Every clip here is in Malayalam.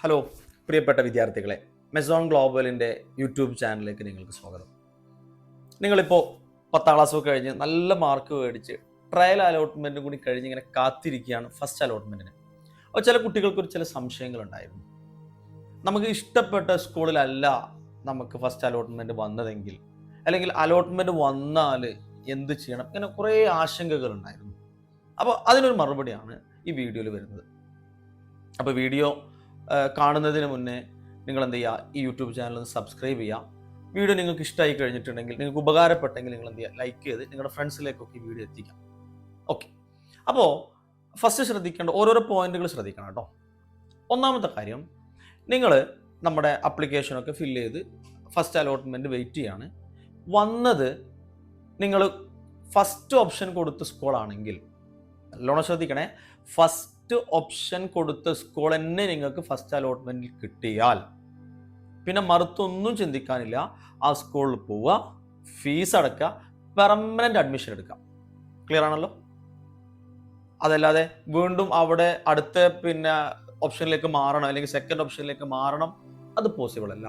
ഹലോ പ്രിയപ്പെട്ട വിദ്യാർത്ഥികളെ മെസോൺ ഗ്ലോബലിന്റെ യൂട്യൂബ് ചാനലിലേക്ക് നിങ്ങൾക്ക് സ്വാഗതം. നിങ്ങളിപ്പോൾ പത്താം ക്ലാസ് ഒക്കെ കഴിഞ്ഞ് നല്ല മാർക്ക് മേടിച്ച് ട്രയൽ അലോട്ട്മെന്റും കൂടി കഴിഞ്ഞ് ഇങ്ങനെ കാത്തിരിക്കുകയാണ് ഫസ്റ്റ് അലോട്ട്മെന്റിന് അപ്പോൾ ചില കുട്ടികൾക്കൊരു ചില സംശയങ്ങളുണ്ടായിരുന്നു നമുക്ക് ഇഷ്ടപ്പെട്ട സ്കൂളിലല്ല നമുക്ക് ഫസ്റ്റ് അലോട്ട്മെന്റ് വന്നതെങ്കിൽ അല്ലെങ്കിൽ അലോട്ട്മെന്റ് വന്നാൽ എന്ത് ചെയ്യണം? ഇങ്ങനെ കുറേ ആശങ്കകൾ ഉണ്ടായിരുന്നു. അപ്പോൾ അതിനൊരു മറുപടിയാണ് ഈ വീഡിയോയിൽ വരുന്നത്. അപ്പോൾ വീഡിയോ കാണുന്നതിന് മുന്നേ നിങ്ങൾ എന്ത് ചെയ്യുക ഈ യൂട്യൂബ് ചാനൽ ഒന്ന് സബ്സ്ക്രൈബ് ചെയ്യുക വീഡിയോ നിങ്ങൾക്ക് ഇഷ്ടമായി കഴിഞ്ഞിട്ടുണ്ടെങ്കിൽ നിങ്ങൾക്ക് ഉപകാരപ്പെട്ടെങ്കിൽ നിങ്ങൾ എന്ത് ചെയ്യുക ലൈക്ക് ചെയ്ത് നിങ്ങളുടെ ഫ്രണ്ട്സിലേക്കൊക്കെ ഈ വീഡിയോ എത്തിക്കാം. ഓക്കെ അപ്പോൾ ഫസ്റ്റ് ശ്രദ്ധിക്കേണ്ട ഓരോരോ പോയിന്റുകൾ ശ്രദ്ധിക്കണം കേട്ടോ. ഒന്നാമത്തെ കാര്യം നിങ്ങൾ നമ്മുടെ അപ്ലിക്കേഷനൊക്കെ ഫില്ല് ചെയ്ത് ഫസ്റ്റ് അലോട്ട്മെന്റ് വെയിറ്റ് ചെയ്യാണ്. വന്നത് നിങ്ങൾ ഫസ്റ്റ് ഓപ്ഷൻ കൊടുത്ത സ്കൂളാണെങ്കിൽ നല്ലോണം ശ്രദ്ധിക്കണേ. ഫസ്റ്റ് ഓപ്ഷൻ കൊടുത്ത സ്കൂൾ തന്നെ നിങ്ങൾക്ക് ഫസ്റ്റ് അലോട്ട്മെന്റിൽ കിട്ടിയാൽ. പിന്നെ മറുത്തൊന്നും ചിന്തിക്കാനില്ല. ആ സ്കൂളിൽ പോവുക ഫീസ് അടക്കുക പെർമനന്റ് അഡ്മിഷൻ എടുക്കാം ക്ലിയർ ആണല്ലോ? അതല്ലാതെ വീണ്ടും അവിടെ അടുത്ത പിന്നെ ഓപ്ഷനിലേക്ക് മാറണം അല്ലെങ്കിൽ സെക്കൻഡ് ഓപ്ഷനിലേക്ക് മാറണം അത് പോസിബിൾ അല്ല.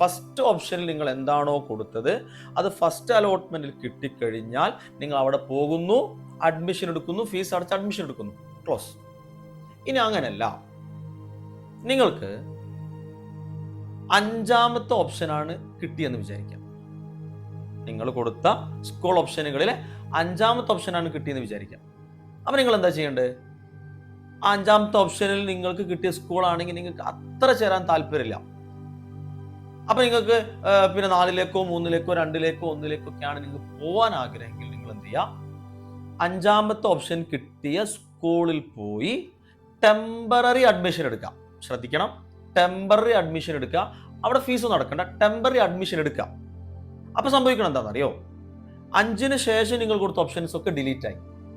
ഫസ്റ്റ് ഓപ്ഷനിൽ നിങ്ങൾ എന്താണോ കൊടുത്തത് അത് ഫസ്റ്റ് അലോട്ട്മെന്റിൽ കിട്ടിക്കഴിഞ്ഞാൽ നിങ്ങൾ അവിടെ പോകുന്നു. അഡ്മിഷൻ എടുക്കുന്നു ഫീസ് അടച്ച് അഡ്മിഷൻ എടുക്കുന്നു. ക്ലോസ് ഇനി അങ്ങനല്ല. നിങ്ങൾക്ക് അഞ്ചാമത്തെ ഓപ്ഷനാണ് കിട്ടിയെന്ന് വിചാരിക്കാം. നിങ്ങൾ കൊടുത്ത സ്കൂൾ ഓപ്ഷനുകളിലെ അഞ്ചാമത്തെ ഓപ്ഷനാണ് കിട്ടിയെന്ന് വിചാരിക്കാം. അപ്പൊ നിങ്ങൾ എന്താ ചെയ്യേണ്ടത്? അഞ്ചാമത്തെ ഓപ്ഷനിൽ നിങ്ങൾക്ക് കിട്ടിയ സ്കൂളാണെങ്കിൽ നിങ്ങൾക്ക് അത്ര ചേരാൻ താല്പര്യമില്ല. അപ്പൊ നിങ്ങൾക്ക് പിന്നെ നാലിലേക്കോ മൂന്നിലേക്കോ രണ്ടിലേക്കോ ഒന്നിലേക്കോ ഒക്കെയാണ് നിങ്ങൾക്ക് പോകാൻ ആഗ്രഹമെങ്കിൽ നിങ്ങൾ എന്ത് ചെയ്യുക അഞ്ചാമത്തെ ഓപ്ഷൻ കിട്ടിയ സ്കൂളിൽ പോയി ടെമ്പററി അഡ്മിഷൻ എടുക്കാം. ശ്രദ്ധിക്കണം. ടെമ്പററി അഡ്മിഷൻ എടുക്കുക. അവിടെ ഫീസ് നടക്കണ്ട ടെമ്പററി അഡ്മിഷൻ എടുക്കാം അപ്പോൾ സംഭവിക്കണം എന്താണെന്നറിയോ? അഞ്ചിന് ശേഷം നിങ്ങൾ കൊടുത്ത ഓപ്ഷൻസ് ഒക്കെ ഡിലീറ്റ് ആയി.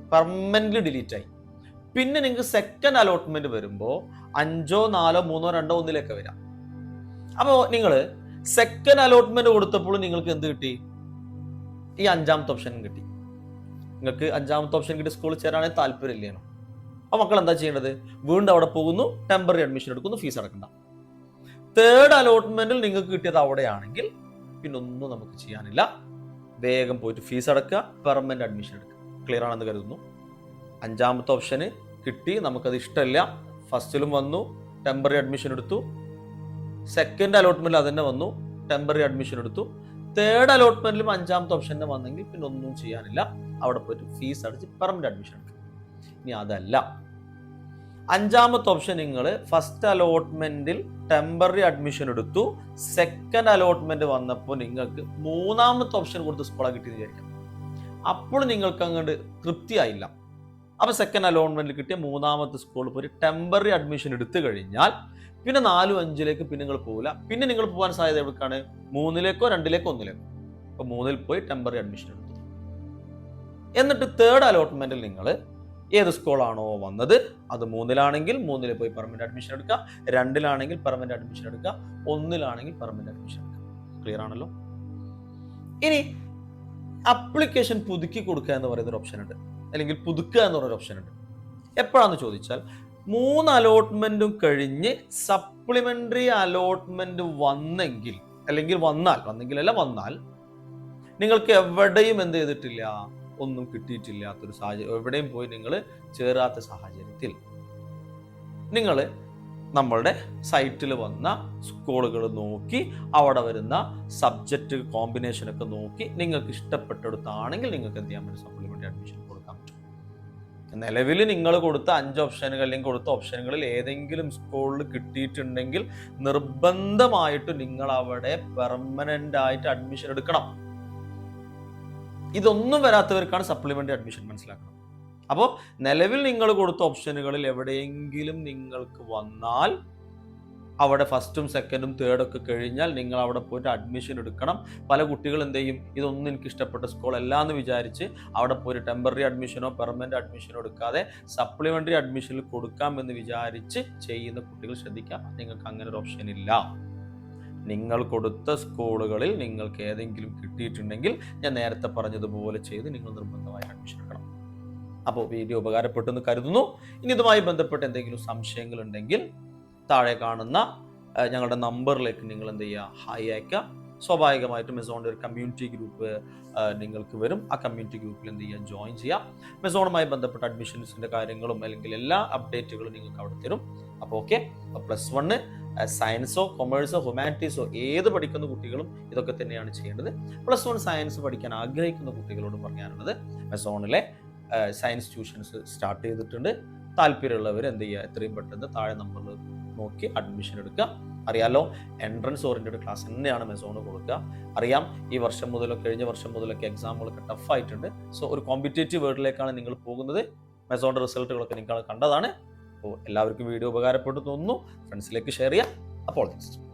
പെർമനന്റ്ലി ഡിലീറ്റ് ആയി. പിന്നെ നിങ്ങൾക്ക് സെക്കൻഡ് അലോട്ട്മെന്റ് വരുമ്പോൾ അഞ്ചോ നാലോ മൂന്നോ രണ്ടോ ഒന്നിലൊക്കെ വരാം. അപ്പോൾ നിങ്ങൾ സെക്കൻഡ് അലോട്ട്മെന്റ് കൊടുത്തപ്പോൾ നിങ്ങൾക്ക് എന്ത് കിട്ടി? ഈ അഞ്ചാമത്തെ ഓപ്ഷൻ കിട്ടി. നിങ്ങൾക്ക് അഞ്ചാമത്തെ ഓപ്ഷൻ കിട്ടി സ്കൂളിൽ ചേരാണെങ്കിൽ താല്പര്യമില്ലേനോ അപ്പോൾ മക്കൾ എന്താ ചെയ്യേണ്ടത്? വീണ്ടും അവിടെ പോകുന്നു ടെമ്പററി അഡ്മിഷൻ എടുക്കുന്നു ഫീസ് അടക്കണ്ട. തേർഡ് അലോട്ട്മെന്റിൽ നിങ്ങൾക്ക് കിട്ടിയത് അവിടെയാണെങ്കിൽ പിന്നെ ഒന്നും നമുക്ക് ചെയ്യാനില്ല. വേഗം പോയിട്ട് ഫീസ് അടക്കുക പെർമനന്റ് അഡ്മിഷൻ എടുക്കുക. ക്ലിയർ ആണെന്ന് കരുതുന്നു. അഞ്ചാമത്തെ ഓപ്ഷന് കിട്ടി നമുക്കത് ഇഷ്ടമില്ല. ഫസ്റ്റിലും വന്നു ടെമ്പററി അഡ്മിഷൻ എടുത്തു. സെക്കൻഡ് അലോട്ട്മെന്റിൽ അതന്നെ വന്നു ടെമ്പററി അഡ്മിഷൻ എടുത്തു. തേർഡ് അലോട്ട്മെന്റിലും അഞ്ചാമത്തെ ഓപ്ഷൻ തന്നെ വന്നെങ്കിൽ പിന്നെ ഒന്നും ചെയ്യാനില്ല. അവിടെ പോയിട്ട് ഫീസ് അടിച്ച് പെർമനന്റ് അഡ്മിഷൻ എടുക്കുക ഇനി അതല്ല. അഞ്ചാമത്തെ ഓപ്ഷൻ നിങ്ങൾ ഫസ്റ്റ് അലോട്ട്മെന്റിൽ ടെമ്പററി അഡ്മിഷൻ എടുത്തു. സെക്കൻഡ് അലോട്ട്മെന്റ് വന്നപ്പോൾ നിങ്ങൾക്ക് മൂന്നാമത്തെ ഓപ്ഷൻ കൊടുത്ത് സ്കൂളാണ് കിട്ടിയെന്ന് വിചാരിക്കാം. അപ്പോൾ നിങ്ങൾക്ക് അങ്ങോട്ട് തൃപ്തിയായില്ല. അപ്പോൾ സെക്കൻഡ് അലോട്ട്മെന്റിൽ കിട്ടിയ മൂന്നാമത്തെ സ്കൂളിൽ പോയി ടെമ്പററി അഡ്മിഷൻ എടുത്തു കഴിഞ്ഞാൽ പിന്നെ നാലും അഞ്ചിലേക്ക് പിന്നെ നിങ്ങൾ പോകില്ല പിന്നെ നിങ്ങൾ പോകാൻ സാധ്യത എവിടേക്കാണ്? മൂന്നിലേക്കോ രണ്ടിലേക്കോ ഒന്നിലേക്കോ. അപ്പോൾ മൂന്നിൽ പോയി ടെമ്പററി അഡ്മിഷൻ എന്നിട്ട് തേർഡ് അലോട്ട്മെന്റിൽ നിങ്ങൾ ഏത് സ്കൂളാണോ വന്നത്? അത് മൂന്നിലാണെങ്കിൽ മൂന്നിൽ പോയി പെർമനന്റ് അഡ്മിഷൻ എടുക്കുക. രണ്ടിലാണെങ്കിൽ പെർമനന്റ് അഡ്മിഷൻ എടുക്കുക. ഒന്നിലാണെങ്കിൽ പെർമനന്റ് അഡ്മിഷൻ എടുക്കുക. ക്ലിയർ ആണല്ലോ? ഇനി അപ്ലിക്കേഷൻ പുതുക്കി കൊടുക്കുക എന്ന് പറയുന്ന ഒരു ഓപ്ഷൻ ഉണ്ട്. അല്ലെങ്കിൽ പുതുക്കുക എന്ന് പറയുന്ന ഓപ്ഷൻ ഉണ്ട്. എപ്പോഴാന്ന് ചോദിച്ചാൽ മൂന്ന് അലോട്ട്മെന്റും കഴിഞ്ഞ് സപ്ലിമെന്ററി അലോട്ട്മെന്റ് വന്നെങ്കിൽ അല്ലെങ്കിൽ വന്നാൽ വന്നെങ്കിൽ അല്ല വന്നാൽ നിങ്ങൾക്ക് എവിടെയും എന്ത് ചെയ്തിട്ടില്ല? ഒന്നും കിട്ടിയിട്ടില്ലാത്തൊരു സാഹചര്യം എവിടെയും പോയി നിങ്ങൾ ചേരാത്ത സാഹചര്യത്തിൽ. നിങ്ങൾ നമ്മളുടെ സൈറ്റിൽ വന്ന സ്കൂളുകൾ നോക്കി അവിടെ വരുന്ന സബ്ജക്റ്റ് കോമ്പിനേഷനൊക്കെ നോക്കി നിങ്ങൾക്ക് ഇഷ്ടപ്പെട്ടെടുത്താണെങ്കിൽ നിങ്ങൾക്ക് എന്ത് ചെയ്യാൻ പറ്റും? സപ്ലിമെന്ററി അഡ്മിഷൻ കൊടുക്കാൻ പറ്റും. നിലവിൽ നിങ്ങൾ കൊടുത്ത അഞ്ച് ഓപ്ഷനുകൾ അല്ലെങ്കിൽ കൊടുത്ത ഓപ്ഷനുകളിൽ ഏതെങ്കിലും സ്കൂളിൽ കിട്ടിയിട്ടുണ്ടെങ്കിൽ നിർബന്ധമായിട്ട് നിങ്ങൾ അവിടെ പെർമനന്റ് ആയിട്ട് അഡ്മിഷൻ എടുക്കണം. ഇതൊന്നും വരാത്തവർക്കാണ് സപ്ലിമെന്ററി അഡ്മിഷൻ മനസ്സിലാക്കണം അപ്പോൾ നിലവിൽ നിങ്ങൾ കൊടുത്ത ഓപ്ഷനുകളിൽ എവിടെയെങ്കിലും നിങ്ങൾക്ക് വന്നാൽ അവിടെ ഫസ്റ്റും സെക്കൻഡും തേർഡും ഒക്കെ കഴിഞ്ഞാൽ നിങ്ങൾ അവിടെ പോയിട്ട് അഡ്മിഷൻ എടുക്കണം. പല കുട്ടികൾ എന്ത് ചെയ്യും? ഇതൊന്നും എനിക്ക് ഇഷ്ടപ്പെട്ട സ്കൂൾ അല്ല എന്ന് വിചാരിച്ച് അവിടെ പോയി ടെമ്പററി അഡ്മിഷനോ പെർമനന്റ് അഡ്മിഷനോ എടുക്കാതെ സപ്ലിമെന്ററി അഡ്മിഷനിൽ കൊടുക്കാം എന്ന് വിചാരിച്ച് ചെയ്യുന്ന കുട്ടികൾ ശ്രദ്ധിക്കാം. നിങ്ങൾക്ക് അങ്ങനെ ഒരു ഓപ്ഷൻ ഇല്ല. നിങ്ങൾ കൊടുത്ത സ്കൂളുകളിൽ നിങ്ങൾക്ക് ഏതെങ്കിലും കിട്ടിയിട്ടുണ്ടെങ്കിൽ ഞാൻ നേരത്തെ പറഞ്ഞതുപോലെ ചെയ്ത് നിങ്ങൾ നിർബന്ധമായി അഡ്മിഷൻ എടുക്കണം. അപ്പോൾ വീഡിയോ ഉപകാരപ്പെട്ടു എന്ന് കരുതുന്നു. ഇനി ഇതുമായി ബന്ധപ്പെട്ട് എന്തെങ്കിലും സംശയങ്ങൾ ഉണ്ടെങ്കിൽ താഴെ കാണുന്ന ഞങ്ങളുടെ നമ്പറിലേക്ക് നിങ്ങൾ എന്ത് ചെയ്യുക? ഹായ് അയക്കുക സ്വാഭാവികമായിട്ടും മെസോണിന്റെ ഒരു കമ്മ്യൂണിറ്റി ഗ്രൂപ്പ് നിങ്ങൾക്ക് വരും. ആ കമ്മ്യൂണിറ്റി ഗ്രൂപ്പിൽ എന്ത് ചെയ്യുക? ജോയിൻ ചെയ്യാം മെസോണുമായി ബന്ധപ്പെട്ട അഡ്മിഷൻസിന്റെ കാര്യങ്ങളും അല്ലെങ്കിൽ എല്ലാ അപ്ഡേറ്റുകളും നിങ്ങൾക്ക് അവിടെ തരും. അപ്പോൾ ഓക്കെ പ്ലസ് വണ്ണ് സയൻസോ കൊമേഴ്സോ ഹ്യൂമാനിറ്റീസോ ഏത് പഠിക്കുന്ന കുട്ടികളും ഇതൊക്കെ തന്നെയാണ് ചെയ്യേണ്ടത്. പ്ലസ് വൺ സയൻസ് പഠിക്കാൻ ആഗ്രഹിക്കുന്ന കുട്ടികളോട് പറയാനുള്ളത് മെസോണിലെ സയൻസ് ട്യൂഷൻസ് സ്റ്റാർട്ട് ചെയ്തിട്ടുണ്ട്. താല്പര്യമുള്ളവർ എന്ത് ചെയ്യുക എത്രയും പെട്ടെന്ന് താഴെ നമ്മൾ നോക്കി അഡ്മിഷൻ എടുക്കുക. അറിയാലോ എൻട്രൻസ് ഓറിയന്റഡ് ക്ലാസ് തന്നെയാണ് മെസോണ് കൊടുക്കുക. അറിയാം ഈ വർഷം മുതലോ കഴിഞ്ഞ വർഷം മുതലൊക്കെ എക്സാമുകളൊക്കെ ടഫായിട്ടുണ്ട് സോ ഒരു കോമ്പറ്റേറ്റീവ് വേൾഡിലേക്കാണ് നിങ്ങൾ പോകുന്നത്. മെസോണിന്റെ റിസൾട്ടുകളൊക്കെ നിങ്ങൾ കണ്ടതാണ്. അപ്പോൾ എല്ലാവർക്കും വീഡിയോ ഉപകാരപ്പെട്ടു തോന്നുന്നു. ഫ്രണ്ട്സിലേക്ക് ഷെയർ ചെയ്യാം അപ്പോൾ നെക്സ്റ്റ്